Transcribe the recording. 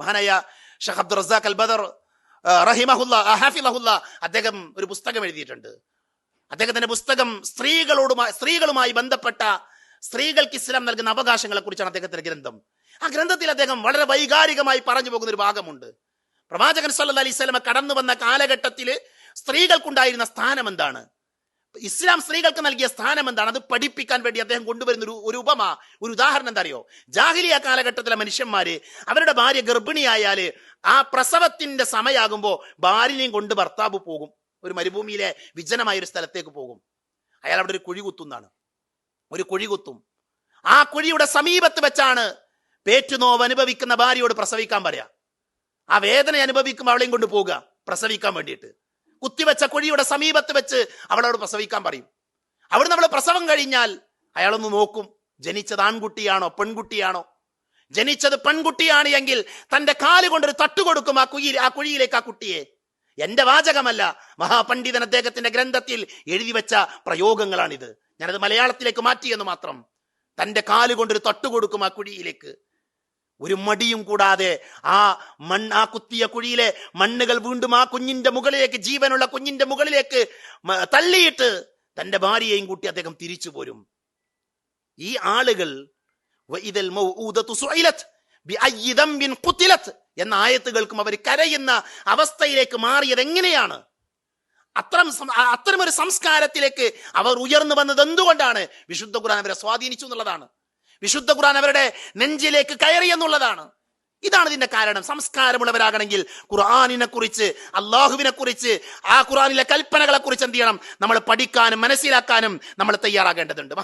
മഹാനായ ഷഹ് അബ്ദുൾ റസാഖ് അൽ ബദർ റഹിമഹുല്ല അദ്ദേഹം ഒരു പുസ്തകം എഴുതിയിട്ടുണ്ട്. അദ്ദേഹത്തിന്റെ പുസ്തകം സ്ത്രീകളോടുമായി സ്ത്രീകളുമായി ബന്ധപ്പെട്ട സ്ത്രീകൾക്ക് ഇസ്ലാം നൽകുന്ന അവകാശങ്ങളെ കുറിച്ചാണ് അദ്ദേഹത്തിന്റെ ഗ്രന്ഥം. ആ ഗ്രന്ഥത്തിൽ അദ്ദേഹം വളരെ വൈകാരികമായി പറഞ്ഞു പോകുന്ന ഒരു ഭാഗമുണ്ട്. പ്രവാചകൻ സല്ല അലൈഹി സ്വലമ കടന്നു വന്ന കാലഘട്ടത്തിൽ സ്ത്രീകൾക്കുണ്ടായിരുന്ന സ്ഥാനം എന്താണ്? ഇസ്ലാം സ്ത്രീകൾക്ക് നൽകിയ സ്ഥാനം എന്താണ്? അത് പഠിപ്പിക്കാൻ വേണ്ടി അദ്ദേഹം കൊണ്ടുവരുന്ന ഒരു ഒരു ഉപമ ഒരു ഉദാഹരണം എന്താ അറിയോ ജാഹിലിയ കാലഘട്ടത്തിലെ മനുഷ്യന്മാര് അവരുടെ ഭാര്യ ഗർഭിണിയായാൽ ആ പ്രസവത്തിന്റെ സമയാകുമ്പോ ഭാര്യനെയും കൊണ്ട് ഭർത്താവ് പോകും. ഒരു മരുഭൂമിയിലെ വിജനമായ ഒരു സ്ഥലത്തേക്ക് പോകും. അയാൾ അവിടെ ഒരു കുഴി കുത്തുന്നതാണ്. ഒരു കുഴി കുത്തും. ആ കുഴിയുടെ സമീപത്ത് വെച്ചാണ് പേറ്റുനോവ് അനുഭവിക്കുന്ന ഭാര്യയോട് പ്രസവിക്കാൻ പറയാ. ആ വേദന അനുഭവിക്കുമ്പോൾ അവളെയും കൊണ്ട് പോകുക പ്രസവിക്കാൻ വേണ്ടിയിട്ട്. കുത്തിവെച്ച കുഴിയുടെ സമീപത്ത് വെച്ച് അവളോട് പ്രസവിക്കാൻ പറയും. അവിടുന്ന് നമ്മൾ പ്രസവം കഴിഞ്ഞാൽ അയാളൊന്ന് നോക്കും ജനിച്ചത് ആൺകുട്ടിയാണോ പെൺകുട്ടിയാണോ? ജനിച്ചത് പെൺകുട്ടിയാണ് എങ്കിൽ തന്റെ കാൽ കൊണ്ടൊരു തട്ട് കൊടുക്കും ആ കുഴിയിൽ ആ കുഴിയിലേക്ക് ആ കുട്ടിയെ. എന്റെ വാചകമല്ല മഹാപണ്ഡിതൻ അദ്ദേഹത്തിന്റെ ഗ്രന്ഥത്തിൽ എഴുതി വെച്ച പ്രയോഗങ്ങളാണിത്. ഞാനത് മലയാളത്തിലേക്ക് മാറ്റിയെന്ന് മാത്രം. തന്റെ കാൽ കൊണ്ടൊരു തട്ട് കൊടുക്കും ആ കുഴിയിലേക്ക്. ഒരു മടിയും കൂടാതെ ആ മൺ ആ കുത്തിയ കുഴിയിലെ മണ്ണുകൾ വീണ്ടും ആ കുഞ്ഞിന്റെ മുകളിലേക്ക് ജീവനുള്ള കുഞ്ഞിന്റെ മുകളിലേക്ക് തള്ളിയിട്ട് തന്റെ ഭാര്യയെയും കൂട്ടി അദ്ദേഹം തിരിച്ചു പോരും. ഈ ആളുകൾ എന്ന ആയത്തുകൾക്കും അവർ കരയുന്ന അവസ്ഥയിലേക്ക് മാറിയത് എങ്ങനെയാണ്? അത്തരം അത്തരമൊരു സംസ്കാരത്തിലേക്ക് അവർ ഉയർന്നു വന്നത് എന്തുകൊണ്ടാണ്? വിശുദ്ധ ഖുർആൻ അവരെ സ്വാധീനിച്ചു എന്നുള്ളതാണ്. വിശുദ്ധ ഖുർആൻ അവരുടെ നെഞ്ചിലേക്ക് കയറി എന്നുള്ളതാണ്. ഇതാണ് ഇതിന്റെ കാരണം. സംസ്കാരമുള്ളവരാകണമെങ്കിൽ ഖുർആാനിനെ കുറിച്ച് അള്ളാഹുവിനെ കുറിച്ച് ആ ഖുർആാനിലെ കൽപ്പനകളെ കുറിച്ച് എന്ത് ചെയ്യണം? നമ്മൾ പഠിക്കാനും മനസ്സിലാക്കാനും നമ്മൾ തയ്യാറാകേണ്ടതുണ്ട്.